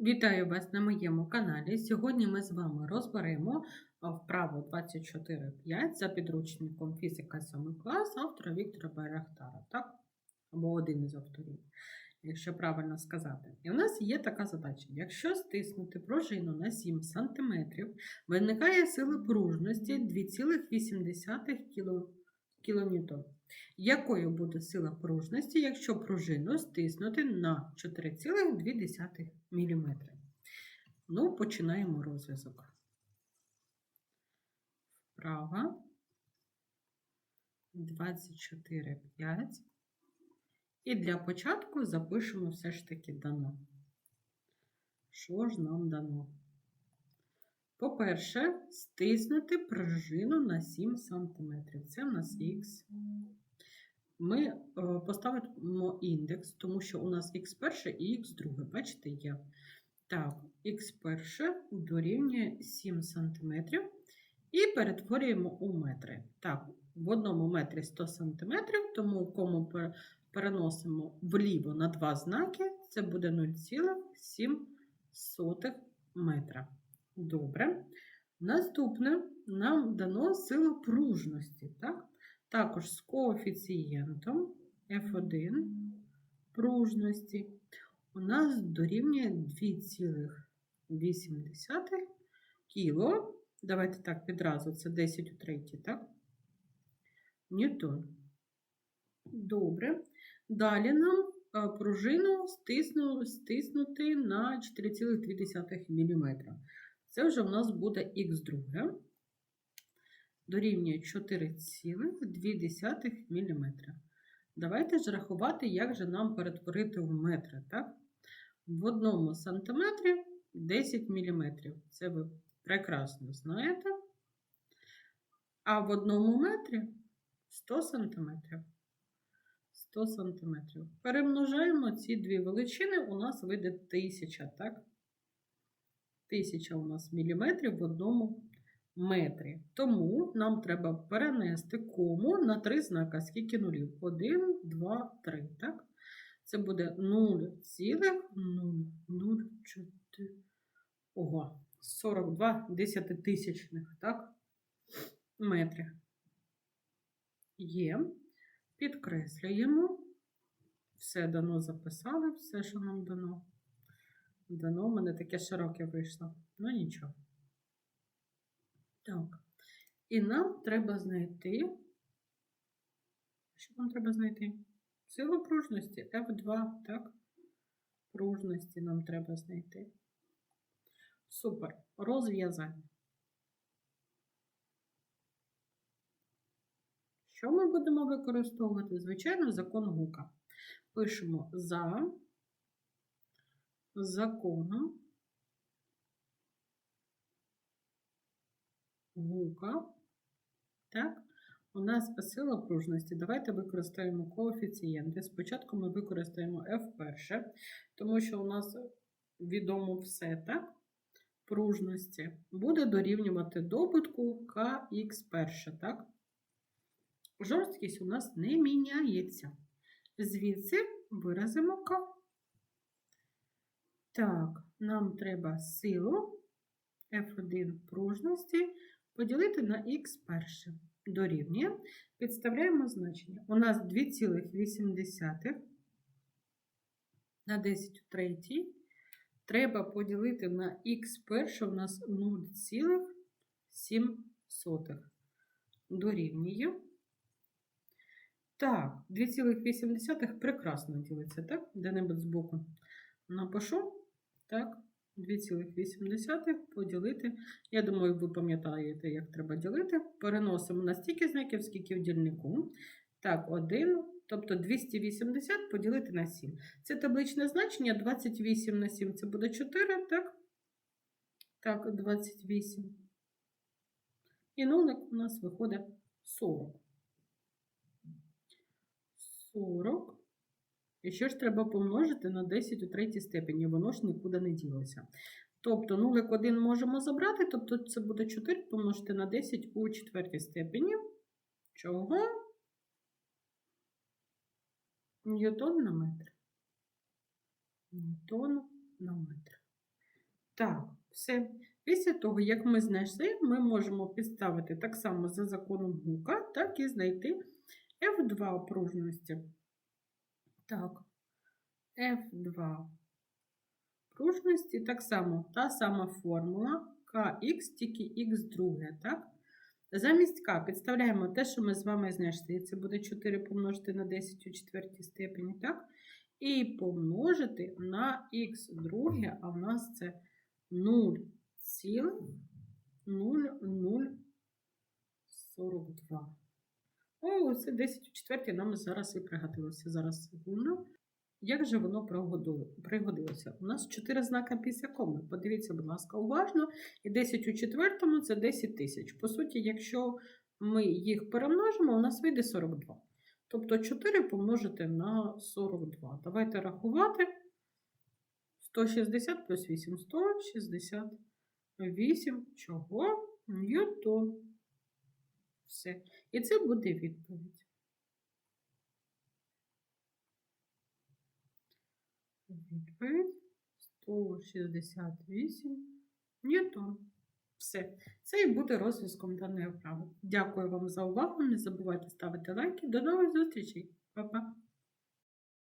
Вітаю вас на моєму каналі. Сьогодні ми з вами розберемо вправу 24.5 за підручником фізика 7 клас автора Віктора Берехтара, так? Або один із авторів, якщо правильно сказати. І у нас є така задача: якщо стиснути пружину на 7 см, виникає сила пружності 2,8 кг кілоньютон. Якою буде сила пружності, якщо пружину стиснути на 4,2 мм? Ну, починаємо розв'язок. Вправа 24,5. І для початку запишемо все ж таки дано. Що ж нам дано? По-перше, стиснути пружину на 7 см. Це в нас х. Ми е, поставимо індекс, тому що у нас х перше і х друге. Бачите, є. Так, х перше дорівнює 7 см. І перетворюємо у метри. Так, в одному метрі 100 см, тому кому переносимо вліво на два знаки, це буде 0,7 метра. Добре. Наступне нам дано силу пружності. Так? Також з коефіцієнтом F1 пружності у нас дорівнює 2,8 кіло. Давайте так, відразу це 10 у третій, так? Ньютон. Добре. Далі нам пружину стисну, стиснути на 4,2 мм. Це вже в нас буде х2 дорівнює 4,2 мм. Давайте ж рахувати, як же нам перетворити в метри. так? В одному сантиметрі 10 мм. Це ви прекрасно знаєте. А в одному метрі 100 см. 100 см. Перемножаємо ці дві величини, у нас вийде 1000, так? 1000 у нас міліметрів в одному метрі. Тому нам треба перенести кому на три знака. Скільки нулів? 1, 2, 3. Так? Це буде 0,004. Ого, 42 десятитисячних, так? Метри. Є. Підкреслюємо. Все дано записали, все, що нам дано. Дано, у мене таке широке вийшло. Ну нічого. Так. І нам треба знайти. Що нам треба знайти? Силу пружності F2, так? Пружності нам треба знайти. Супер. Розв'язання. Що ми будемо використовувати? Звичайно, закон гука. Пишемо за законом гука. Так? У нас сила пружності. Давайте використаємо коефіцієнти. Спочатку ми використаємо F1, тому що у нас відомо все, так? Пружності буде дорівнювати добутку kx1, так? Жорсткість у нас не міняється. Звідси виразимо К. Так, нам треба силу F1 пружності поділити на х перше. Дорівнює. Підставляємо значення. У нас 2,8 на 10 у третій. Треба поділити на х перше у нас 0,7 дорівнює. Так, 2,8 прекрасно ділиться, так? Де-небудь збоку напишу. Так, 2,8 поділити. Я думаю, ви пам'ятаєте, як треба ділити. Переносимо на стільки знаків, скільки в дільнику. Так, 1, тобто 280 поділити на 7. Це табличне значення 28 на 7 це буде 4, так? Так, 28. І нулик у нас виходить 40. 40. І що ж треба помножити на 10 у третій степені, воно ж нікуди не ділося. Тобто 0,1 можемо забрати, тобто це буде 4 помножити на 10 у четвертій степені. Чого? Ньютон на метр. Ньютон на метр. Так, все. Після того, як ми знайшли, ми можемо підставити так само за законом Гука, так і знайти F2 пружності. Так, F2 пружності так само та сама формула KX, тільки X друге, так? Замість К підставляємо те, що ми з вами знайшли. Це буде 4 помножити на 10 у четвертій степені, так? І помножити на х друге, а в нас це 0,0042. О, це 10 у четвертій нам зараз і пригодилося. Зараз секунду. Як же воно пригодилося? У нас 4 знака після коми. Подивіться, будь ласка, уважно. І 10 у четвертому це 10 тисяч. По суті, якщо ми їх перемножимо, у нас вийде 42. Тобто 4 помножити на 42. Давайте рахувати. 160 плюс 8 168 чого? Ньютон. Все. І це буде відповідь. Відповідь 168 ньютон. Все. Це і буде розв'язком даної вправи. Дякую вам за увагу. Не забувайте ставити лайки. До нових зустрічей. Па-па.